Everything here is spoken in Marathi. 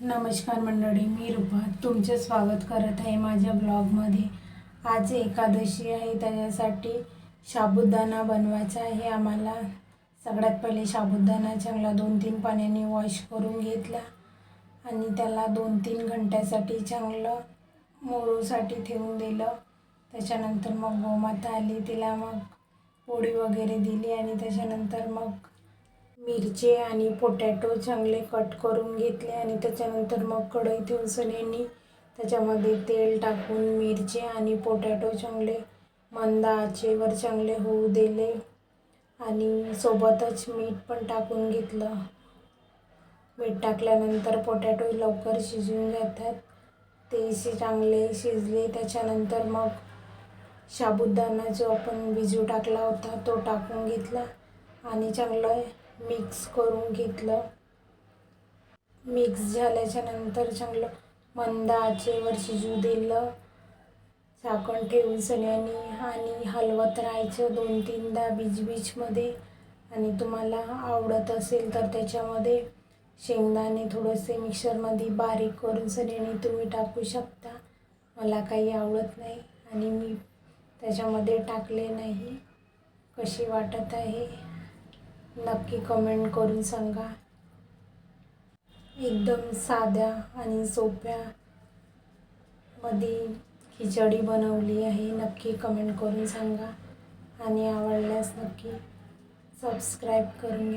नमस्कार मंडळी मी रुपा. तुमचे स्वागत करत आहे माझ्या ब्लॉगमध्ये. आज एकादशी आहे त्याच्यासाठी साबुदाणा बनवायचा आहे. आम्हाला सगळ्यात पहिले साबुदाणा चांगला दोन तीन पाण्याने वॉश करून घेतला आणि त्याला दोन तीन घंट्यासाठी चांगलं मोरूसाठी ठेवून दिलं. त्याच्यानंतर मग गोमाता आली तिला मग पोळी वगैरे दिली आणि त्याच्यानंतर मग मिरची आणि पोटॅटो चांगले कट करून घेतले आणि त्याच्यानंतर मग कढई ठेवून यांनी त्याच्यामध्ये तेल टाकून मिरची आणि पोटॅटो चांगले मंद आचेवर चांगले होऊ दिले. आणि सोबतच मीठ पण टाकून घेतलं. मीठ टाकल्यानंतर पोटॅटो लवकर शिजून जातात. ते चांगले शिजले त्याच्यानंतर मग साबुदाणा जो आपण भिजू टाकला होता तो टाकून घेतला. आणि चांगलं मिक्स करून घेतलं. मिक्स झाल्याच्यानंतर चांगलं मंद आचेवर शिजू दिलं. झाकण ठेवून सगळ्यांनी आणि हलवत राहायचं दोन तीनदा बीच बीचमध्ये. आणि तुम्हाला आवडत असेल तर त्याच्यामध्ये शेंगदाणे थोडेसे मिक्सरमध्ये बारीक करून सगळ्यांनी तुम्ही टाकू शकता. मला काही आवडत नाही आणि मी त्याच्यामध्ये टाकले नाही. कशी वाटत आहे? नक्की कमेंट करून सांगा. एकदम साध्या आणि सोप्या मध्ये खिचडी बनवली आहे. नक्की कमेंट करून सांगा. आणि आवडल्यास नक्की सबस्क्राईब करून घ्या.